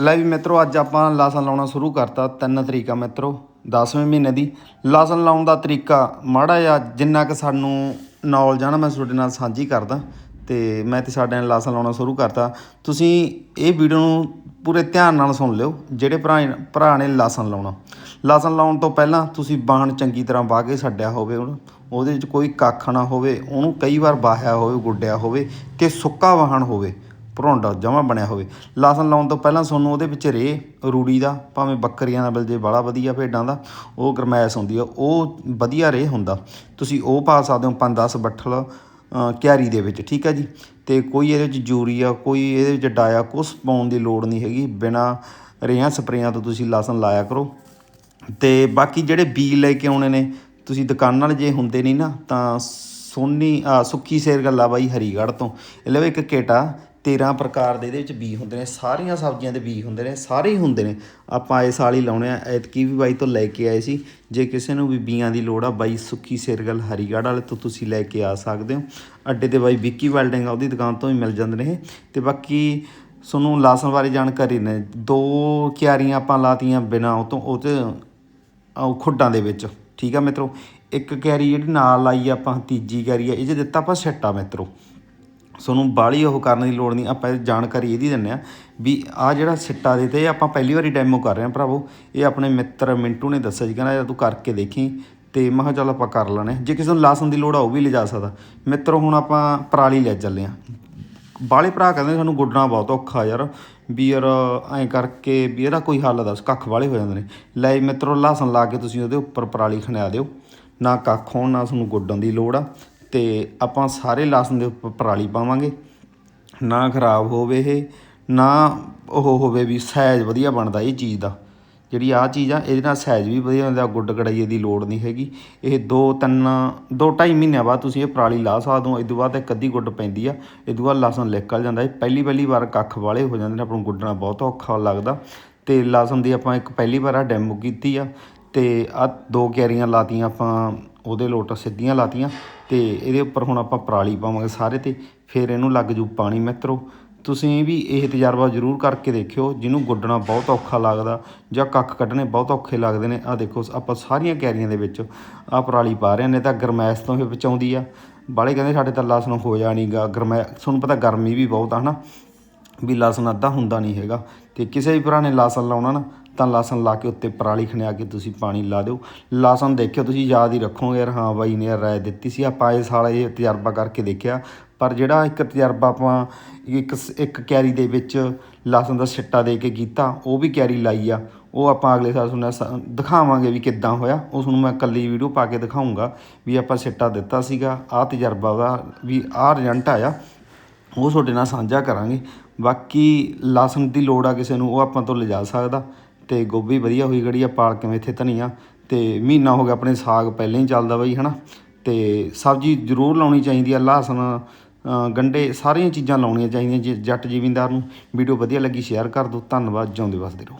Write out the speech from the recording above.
ਲੈ ਵੀ ਮਿੱਤਰੋ, ਅੱਜ ਆਪਾਂ ਲਾਸਨ ਲਾਉਣਾ ਸ਼ੁਰੂ ਕਰਤਾ, ਤਿੰਨ ਤਰੀਕਾ ਮਿੱਤਰੋ 10ਵੇਂ ਮਹੀਨੇ ਦੀ। ਲਾਸਨ ਲਾਉਣ ਦਾ ਤਰੀਕਾ ਮਾੜਾ ਜਿਹਾ, ਜਿੰਨਾ ਕਿ ਸਾਨੂੰ ਨੌਲੇਜ ਆ ਨਾ, ਮੈਂ ਤੁਹਾਡੇ ਨਾਲ ਸਾਂਝੀ ਕਰਦਾ। ਤੇ ਮੈਂ ਤੇ ਸਾਡੇ ਨਾਲ ਲਾਸਨ ਲਾਉਣਾ ਸ਼ੁਰੂ ਕਰਤਾ। ਤੁਸੀਂ ਇਹ ਵੀਡੀਓ ਨੂੰ ਪੂਰੇ ਧਿਆਨ ਨਾਲ ਸੁਣ ਲਿਓ, ਜਿਹੜੇ ਭਰਾ ਭਰਾ ਨੇ ਲਾਸਨ ਲਾਉਣਾ। ਲਾਸਨ ਲਾਉਣ ਤੋਂ ਪਹਿਲਾਂ ਤੁਸੀਂ ਬਾਹਣ ਚੰਗੀ ਤਰ੍ਹਾਂ ਵਾਹ ਕੇ ਛੱਡਿਆ ਹੋਵੇ ਉਹਨੂੰ। ਉਹਦੇ ਵਿੱਚ ਕੋਈ ਕੱਖ ਨਾ ਹੋਵੇ, ਉਹਨੂੰ ਕਈ ਵਾਰ ਵਾਹਿਆ ਹੋਵੇ, ਗੁੱਡਿਆ ਹੋਵੇ ਤੇ ਸੁੱਕਾ ਵਾਹਣ ਹੋਵੇ। ਭਰੋਂਡਾ ਜਮਾ ਬਣਿਆ ਹੋਵੇ। ਲਾਸਨ ਲਾਉਣ ਤੋਂ ਪਹਿਲਾਂ ਤੁਹਾਨੂੰ ਉਹਦੇ ਵਿੱਚ ਰੇ ਰੂੜੀ ਦਾ, ਭਾਵੇਂ ਬੱਕਰੀਆਂ ਦਾ ਮਿਲ ਜੇ ਬੜਾ ਵਧੀਆ, ਭੇਡਾਂ ਦਾ, ਉਹ ਗਰਮੈਸ਼ ਹੁੰਦੀ ਆ, ਉਹ ਵਧੀਆ ਰੇ ਹੁੰਦਾ। ਤੁਸੀਂ ਉਹ ਪਾ ਸਕਦੇ ਹੋ 5-10 ਬੱਠਲ ਕਿਆਰੀ ਦੇ ਵਿੱਚ, ਠੀਕ ਹੈ ਜੀ? ਤੇ ਕੋਈ ਇਹਦੇ ਵਿੱਚ ਯੂਰੀਆ ਕੋਈ ਇਹਦੇ ਵਿੱਚ ਡਾਇਆ, ਕੁਛ ਪਾਉਣ ਦੀ ਲੋੜ ਨਹੀਂ ਹੈਗੀ। ਬਿਨਾ ਰੇਹਾਂ ਸਪਰੇਆਂ ਤੋਂ ਤੁਸੀਂ ਲਾਸਨ ਲਾਇਆ ਕਰੋ। ਤੇ ਬਾਕੀ ਜਿਹੜੇ ਬੀਜ ਲੈ ਕੇ ਆਉਣੇ ਨੇ, ਤੁਸੀਂ ਦੁਕਾਨਾਂ ਨਾਲ ਜੇ ਹੁੰਦੇ ਨਹੀਂ ਨਾ, ਤਾਂ ਸੋਨੀ ਆ ਸੁੱਕੀ ਸੇਰ ਗੱਲਾ ਬਾਈ ਹਰੀਗੜ੍ਹ ਤੋਂ। ਇਹ ਲਵੇ ਇੱਕ ਕੇਟਾ 13 ਪ੍ਰਕਾਰ ਦੇ ਇਹਦੇ ਵਿੱਚ ਬੀ ਹੁੰਦੇ ਨੇ, ਸਾਰੀਆਂ ਸਬਜ਼ੀਆਂ ਦੇ ਬੀ ਹੁੰਦੇ ਨੇ, ਸਾਰੇ ਹੀ ਹੁੰਦੇ ਨੇ। ਆਪਾਂ ਇਸ ਸਾਲ ਹੀ ਲਾਉਣੇ ਆ, ਐਤਕੀ ਵੀ ਬਾਈ ਤੋਂ ਲੈ ਕੇ ਆਏ ਸੀ। ਜੇ ਕਿਸੇ ਨੂੰ ਵੀ ਬੀਆਂ ਦੀ ਲੋੜ ਆ, ਬਾਈ ਸੁੱਕੀ ਸਿਰਗਲ ਹਰੀਗੜ੍ਹ ਵਾਲੇ ਤੋਂ ਤੁਸੀਂ ਲੈ ਕੇ ਆ ਸਕਦੇ ਹੋ। ਅੱਡੇ ਤੇ ਬਾਈ ਵਿੱਕੀ ਵੈਲਡਿੰਗ ਆ, ਉਹਦੀ ਦੁਕਾਨ ਤੋਂ ਵੀ ਮਿਲ ਜਾਂਦੇ ਨੇ ਇਹ। ਤੇ ਬਾਕੀ ਤੁਹਾਨੂੰ ਲਾਸਨ ਬਾਰੇ ਜਾਣਕਾਰੀ ਨੇ, ਦੋ ਕਿਆਰੀਆਂ ਆਪਾਂ ਲਾਤੀਆਂ ਬਿਨਾ ਉਹ ਤੋਂ, ਉਹ 'ਚ ਖੁੱਡਾਂ ਦੇ ਵਿੱਚ। ਠੀਕ ਆ ਮਿੱਤਰੋ? ਇੱਕ ਕਿਆਰੀ ਜਿਹੜੀ ਨਾਲ ਲਾਈ ਆਪਾਂ, ਤੀਜੀ ਕਿਆਰੀ ਆ, ਇਹ 'ਚ ਦਿੱਤਾ ਆਪਾਂ ਛੱਟਾ ਮਿੱਤਰੋ। ਤੁਹਾਨੂੰ ਬਾਹਲੀ ਉਹ ਕਰਨ ਦੀ ਲੋੜ ਨਹੀਂ, ਆਪਾਂ ਇਹ ਜਾਣਕਾਰੀ ਇਹਦੀ ਦਿੰਨੇ ਆ ਵੀ ਆ ਜਿਹੜਾ ਸਿੱਟਾ ਦੇ ਤੇ ਇਹ ਆਪਾਂ ਪਹਿਲੀ ਵਾਰੀ ਡੈਮੋ ਕਰ ਰਹੇ ਆ ਭਰਾਵੋ। ਇਹ ਆਪਣੇ ਮਿੱਤਰ ਮਿੰਟੂ ਨੇ ਦੱਸਿਆ ਜੀ ਕਹਿੰਦਾ ਯਾਰ ਤੂੰ ਕਰਕੇ ਦੇਖੀ ਤੇ ਮੈਂ ਕਿਹਾ ਚੱਲ ਆਪਾਂ ਕਰ ਲੈਣੇ ਜੇ ਕਿਸੇ ਨੂੰ ਲਾਸਨ ਦੀ ਲੋੜ ਆ, ਉਹ ਵੀ ਲਿਜਾ ਸਕਦਾ। ਮਿੱਤਰੋ, ਹੁਣ ਆਪਾਂ ਪਰਾਲੀ ਲੈ ਚੱਲੇ ਆ ਬਾਲੇ ਭਰਾ ਕਹਿੰਦੇ ਸਾਨੂੰ ਗੁੱਡਣਾ ਬਹੁਤ ਔਖਾ ਯਾਰ, ਵੀ ਯਾਰ ਐਂ ਕਰਕੇ ਵੀ ਇਹਦਾ ਕੋਈ ਹੱਲ ਦੱਸ, ਕੱਖ ਵਾਲੇ ਹੋ ਜਾਂਦੇ ਨੇ। ਲੈ ਜੀ ਮਿੱਤਰੋ ਲਸਣ ਲਾ ਕੇ ਤੁਸੀਂ ਉਹਦੇ ਉੱਪਰ ਪਰਾਲੀ ਖਣਿਆ ਦਿਓ। ਨਾ ਕੱਖ ਹੋਣ, ਨਾ ਤੁਹਾਨੂੰ ਗੁੱਡਣ ਦੀ ਲੋੜ ਆ। ਤੇ ਆਪਾਂ ਸਾਰੇ ਲਸਣ ਦੇ ਉੱਪਰ ਪਰਾਲੀ ਪਾਵਾਂਗੇ। ਨਾ ਖਰਾਬ ਹੋਵੇ ਇਹ, ਨਾ ਉਹ ਹੋਵੇ ਵੀ ਸਾਈਜ਼ ਵਧੀਆ ਬਣਦਾ ਇਹ ਚੀਜ਼ ਦਾ। ਜਿਹੜੀ ਆ ਚੀਜ਼ ਆ, ਇਹਦੇ ਨਾਲ ਸਾਈਜ਼ ਵੀ ਵਧੀਆ ਹੁੰਦਾ, ਗੁੱਡ ਕੜਾਈਏ ਦੀ ਲੋੜ ਨਹੀਂ ਹੈਗੀ। ਇਹ 2 3 2 2.5 ਮਹੀਨਿਆਂ ਬਾਅਦ ਤੁਸੀਂ ਇਹ ਪਰਾਲੀ ਲਾ ਸਕਦੇ ਹੋ ਇਸ ਤੋਂ ਬਾਅਦ ਇੱਕ ਅੱਧੀ ਗੁੱਡ ਪੈਂਦੀ ਆ। ਇਸ ਤੋਂ ਬਾਅਦ ਲਸਣ ਨਿਕਲ ਜਾਂਦਾ, ਇਹ ਪਹਿਲੀ ਪਹਿਲੀ ਵਾਰ ਕੱਖ ਵਾਲੇ ਹੋ ਜਾਂਦੇ ਨੇ, ਆਪਾਂ ਨੂੰ ਗੁੱਡਣਾ ਬਹੁਤ ਔਖਾ ਲੱਗਦਾ। ਤੇ ਲਸਣ ਦੀ ਆਪਾਂ ਇੱਕ ਪਹਿਲੀ ਵਾਰ ਆ ਡੈਮੋ ਕੀਤੀ ਆ, ਤੇ ਆ ਦੋ ਕਿਆਰੀਆਂ ਲਾਤੀਆਂ ਆਪਾਂ ਉਹਦੇ ਲੋਟ ਸਿੱਧੀਆਂ ਲਾਤੀਆਂ ਤੇ ਇਹਦੇ ਉੱਪਰ ਹੁਣ ਆਪਾਂ ਪਰਾਲੀ ਪਾਵਾਂਗੇ ਸਾਰੇ ਤੇ, ਫਿਰ ਇਹਨੂੰ ਲੱਗ ਜੂ ਪਾਣੀ ਮਿੱਤਰੋ। ਤੁਸੀਂ ਵੀ ਇਹ ਤਜਰਬਾ ਜ਼ਰੂਰ ਕਰਕੇ ਦੇਖਿਓ, ਜਿਹਨੂੰ ਗੁੱਡਣਾ ਬਹੁਤ ਔਖਾ ਲੱਗਦਾ ਜਾਂ ਕੱਖ ਕੱਢਣੇ ਬਹੁਤ ਔਖੇ ਲੱਗਦੇ ਨੇ। ਆ ਦੇਖੋ, ਆਪਾਂ ਸਾਰੀਆਂ ਕੈਰੀਆਂ ਦੇ ਵਿੱਚ ਆ ਪਰਾਲੀ ਪਾ ਰਹੇ ਨੇ ਤਾਂ ਗਰਮੈਸ਼ ਤੋਂ ਹੀ ਬਚਾਉਂਦੀ ਆ। ਬਾਲੇ ਕਹਿੰਦੇ ਸਾਡੇ ਤਾਂ ਲਸਣ ਹੋ ਜਾਣੀਗਾ ਗਰਮੈ, ਤੁਹਾਨੂੰ ਪਤਾ ਗਰਮੀ ਵੀ ਬਹੁਤ ਆ, ਹਨਾ? ਵੀ ਲਸਣ ਅੱਧਾ ਹੁੰਦਾ ਨਹੀਂ ਹੈਗਾ। ਤੇ ਕਿਸੇ ਵੀ ਭਰਾ ਨੇ ਲਸਣ ਲਾਉਣਾ ਨਾ ਤਾਂ ਲਾਸਨ ਲਾ ਕੇ ਉੱਤੇ ਪਰਾਲੀ ਖਣਿਆ ਕੇ ਤੁਸੀਂ ਪਾਣੀ ਲਾ ਦਿਓ। ਲਾਸਨ ਦੇਖਿਓ, ਤੁਸੀਂ ਯਾਦ ਹੀ ਰੱਖੋਗੇ ਯਾਰ, ਹਾਂ ਬਾਈ ਨੇ ਰਾਏ ਦਿੱਤੀ ਸੀ। ਆਪਾਂ ਇਸ ਸਾਲ ਇਹ ਤਜਰਬਾ ਕਰਕੇ ਦੇਖਿਆ। ਪਰ ਜਿਹੜਾ ਇੱਕ ਤਜਰਬਾ ਆਪਾਂ ਇੱਕ ਇੱਕ ਕੈਰੀ ਦੇ ਵਿੱਚ ਲਾਸਨ ਦਾ ਸਿੱਟਾ ਦੇ ਕੇ ਕੀਤਾ, ਉਹ ਵੀ ਕੈਰੀ ਲਾਈ ਆ। ਉਹ ਆਪਾਂ ਅਗਲੇ ਸਾਲ ਤੁਹਾਨੂੰ ਦਿਖਾਵਾਂਗੇ ਵੀ ਕਿੱਦਾਂ ਹੋਇਆ। ਉਸ ਨੂੰ ਮੈਂ ਕੱਲੀ ਵੀਡੀਓ ਪਾ ਕੇ ਦਿਖਾਉਂਗਾ ਵੀ ਆਪਾਂ ਸਿੱਟਾ ਦਿੱਤਾ ਸੀਗਾ। ਆਹ ਤਜਰਬਾ ਦਾ ਵੀ ਆਹ ਰਿਜ਼ਲਟ ਆਇਆ। ਉਹ ਤੁਹਾਡੇ ਨਾਲ ਸਾਂਝਾ ਕਰਾਂਗੇ। ਬਾਕੀ ਲਸਣ ਦੀ ਲੋੜ ਆ ਕਿਸੇ ਨੂੰ, ਉਹ ਆਪਾਂ ਤੋਂ ਲਿਜਾ ਸਕਦਾ। ਤੇ ਗੋਭੀ ਵਧੀਆ ਹੋਈ ਗੜੀ ਆ ਪਾਲਕ ਇੱਥੇ ਧਨੀਆ ਤੇ ਮਹੀਨਾ ਹੋ ਗਿਆ ਆਪਣੇ ਸਾਗ ਪਹਿਲਾਂ ਹੀ ਚੱਲਦਾ ਬਈ ਹਨਾ। ਤੇ ਸਬਜ਼ੀ ਜ਼ਰੂਰ ਲਾਉਣੀ ਚਾਹੀਦੀ ਆ ਲਸਣ ਅ, ਗੰਢੇ ਸਾਰੀਆਂ ਚੀਜ਼ਾਂ ਲਾਉਣੀਆਂ ਚਾਹੀਦੀਆਂ ਜੇ ਜੱਟ ਜ਼ਿਮੀਂਦਾਰ ਨੂੰ। ਵੀਡੀਓ ਵਧੀਆ ਲੱਗੀ ਸ਼ੇਅਰ ਕਰ ਦਿਓ। ਧੰਨਵਾਦ ਜਿਉਂਦੇ ਵਸਦੇ ਰਹੋ।